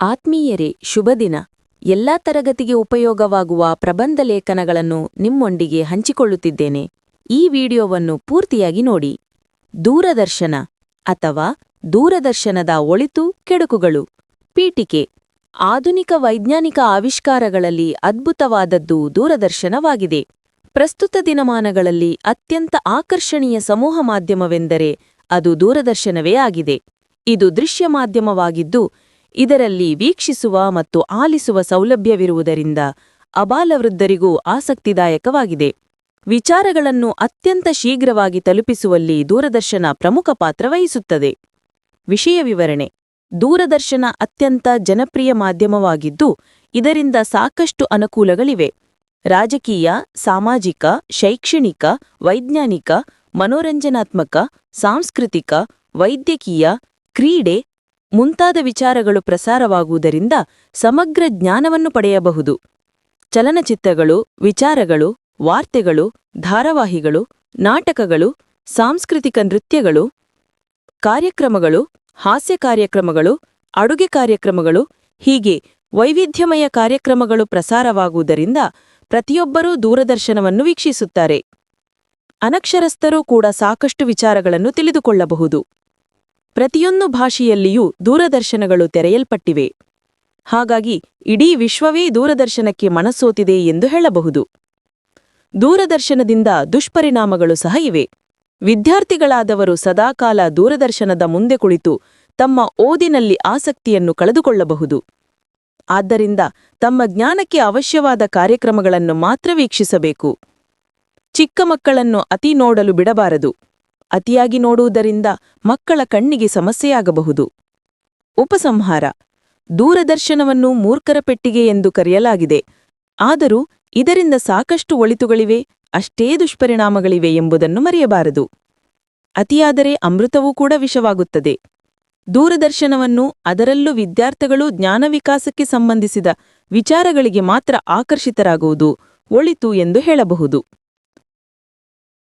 ಆತ್ಮೀಯರೇ ಶುಭದಿನ ಎಲ್ಲಾ ತರಗತಿಗೆ ಉಪಯೋಗವಾಗುವ ಪ್ರಬಂಧ ಲೇಖನಗಳನ್ನು ನಿಮ್ಮೊಂದಿಗೆ ಹಂಚಿಕೊಳ್ಳುತ್ತಿದ್ದೇನೆ. ಈ ವಿಡಿಯೋವನ್ನು ಪೂರ್ತಿಯಾಗಿ ನೋಡಿ. ದೂರದರ್ಶನ ಅಥವಾ ದೂರದರ್ಶನದ ಒಳಿತು ಕೆಡುಕುಗಳು. ಪೀಠಿಕೆ. ಆಧುನಿಕ ವೈಜ್ಞಾನಿಕ ಆವಿಷ್ಕಾರಗಳಲ್ಲಿ ಅದ್ಭುತವಾದದ್ದು ದೂರದರ್ಶನವಾಗಿದೆ. ಪ್ರಸ್ತುತ ದಿನಮಾನಗಳಲ್ಲಿ ಅತ್ಯಂತ ಆಕರ್ಷಣೀಯ ಸಮೂಹ ಮಾಧ್ಯಮವೆಂದರೆ ಅದು ದೂರದರ್ಶನವೇ ಆಗಿದೆ. ಇದು ದೃಶ್ಯ ಮಾಧ್ಯಮವಾಗಿದ್ದು ಇದರಲ್ಲಿ ವೀಕ್ಷಿಸುವ ಮತ್ತು ಆಲಿಸುವ ಸೌಲಭ್ಯವಿರುವುದರಿಂದ ಅಬಾಲವೃದ್ಧರಿಗೂ ಆಸಕ್ತಿದಾಯಕವಾಗಿದೆ. ವಿಚಾರಗಳನ್ನು ಅತ್ಯಂತ ಶೀಘ್ರವಾಗಿ ತಲುಪಿಸುವಲ್ಲಿ ದೂರದರ್ಶನ ಪ್ರಮುಖ ಪಾತ್ರ ವಹಿಸುತ್ತದೆ. ವಿಷಯ ವಿವರಣೆ. ದೂರದರ್ಶನ ಅತ್ಯಂತ ಜನಪ್ರಿಯ ಮಾಧ್ಯಮವಾಗಿದ್ದು, ಇದರಿಂದ ಸಾಕಷ್ಟು ಅನುಕೂಲಗಳಿವೆ. ರಾಜಕೀಯ, ಸಾಮಾಜಿಕ, ಶೈಕ್ಷಣಿಕ, ವೈಜ್ಞಾನಿಕ, ಮನೋರಂಜನಾತ್ಮಕ, ಸಾಂಸ್ಕೃತಿಕ, ವೈದ್ಯಕೀಯ, ಕ್ರೀಡೆ ಮುಂತಾದ ವಿಚಾರಗಳು ಪ್ರಸಾರವಾಗುವುದರಿಂದ ಸಮಗ್ರ ಜ್ಞಾನವನ್ನು ಪಡೆಯಬಹುದು. ಚಲನಚಿತ್ರಗಳು, ವಿಚಾರಗಳು, ವಾರ್ತೆಗಳು, ಧಾರಾವಾಹಿಗಳು, ನಾಟಕಗಳು, ಸಾಂಸ್ಕೃತಿಕ ನೃತ್ಯಗಳು, ಕಾರ್ಯಕ್ರಮಗಳು, ಹಾಸ್ಯ ಕಾರ್ಯಕ್ರಮಗಳು, ಅಡುಗೆ ಕಾರ್ಯಕ್ರಮಗಳು, ಹೀಗೆ ವೈವಿಧ್ಯಮಯ ಕಾರ್ಯಕ್ರಮಗಳು ಪ್ರಸಾರವಾಗುವುದರಿಂದ ಪ್ರತಿಯೊಬ್ಬರೂ ದೂರದರ್ಶನವನ್ನು ವೀಕ್ಷಿಸುತ್ತಾರೆ. ಅನಕ್ಷರಸ್ಥರೂ ಕೂಡ ಸಾಕಷ್ಟು ವಿಚಾರಗಳನ್ನು ತಿಳಿದುಕೊಳ್ಳಬಹುದು. ಪ್ರತಿಯೊಂದು ಭಾಷೆಯಲ್ಲಿಯೂ ದೂರದರ್ಶನಗಳು ತೆರೆಯಲ್ಪಟ್ಟಿವೆ. ಹಾಗಾಗಿ, ಇಡೀ ವಿಶ್ವವೇ ದೂರದರ್ಶನಕ್ಕೆ ಮನಸ್ಸೋತಿದೆ ಎಂದು ಹೇಳಬಹುದು. ದೂರದರ್ಶನದಿಂದ ದುಷ್ಪರಿಣಾಮಗಳು ಸಹ ಇವೆ. ವಿದ್ಯಾರ್ಥಿಗಳಾದವರು ಸದಾಕಾಲ ದೂರದರ್ಶನದ ಮುಂದೆ ಕುಳಿತು ತಮ್ಮ ಓದಿನಲ್ಲಿ ಆಸಕ್ತಿಯನ್ನು ಕಳೆದುಕೊಳ್ಳಬಹುದು. ಆದ್ದರಿಂದ ತಮ್ಮ ಜ್ಞಾನಕ್ಕೆ ಅವಶ್ಯವಾದ ಕಾರ್ಯಕ್ರಮಗಳನ್ನು ಮಾತ್ರ ವೀಕ್ಷಿಸಬೇಕು. ಚಿಕ್ಕ ಮಕ್ಕಳನ್ನು ಅತಿ ನೋಡಲು ಬಿಡಬಾರದು. ಅತಿಯಾಗಿ ನೋಡುವುದರಿಂದ ಮಕ್ಕಳ ಕಣ್ಣಿಗೆ ಸಮಸ್ಯೆಯಾಗಬಹುದು. ಉಪಸಂಹಾರ. ದೂರದರ್ಶನವನ್ನು ಮೂರ್ಖರ ಪೆಟ್ಟಿಗೆ ಎಂದು ಕರೆಯಲಾಗಿದೆ. ಆದರೂ ಇದರಿಂದ ಸಾಕಷ್ಟು ಒಳಿತುಗಳಿವೆ, ಅಷ್ಟೇ ದುಷ್ಪರಿಣಾಮಗಳಿವೆ ಎಂಬುದನ್ನು ಮರೆಯಬಾರದು. ಅತಿಯಾದರೆ ಅಮೃತವೂ ಕೂಡ ವಿಷವಾಗುತ್ತದೆ. ದೂರದರ್ಶನವನ್ನು ಅದರಲ್ಲೂ ವಿದ್ಯಾರ್ಥಿಗಳು ಜ್ಞಾನವಿಕಾಸಕ್ಕೆ ಸಂಬಂಧಿಸಿದ ವಿಚಾರಗಳಿಗೆ ಮಾತ್ರ ಆಕರ್ಷಿತರಾಗುವುದು ಒಳಿತು ಎಂದು ಹೇಳಬಹುದು.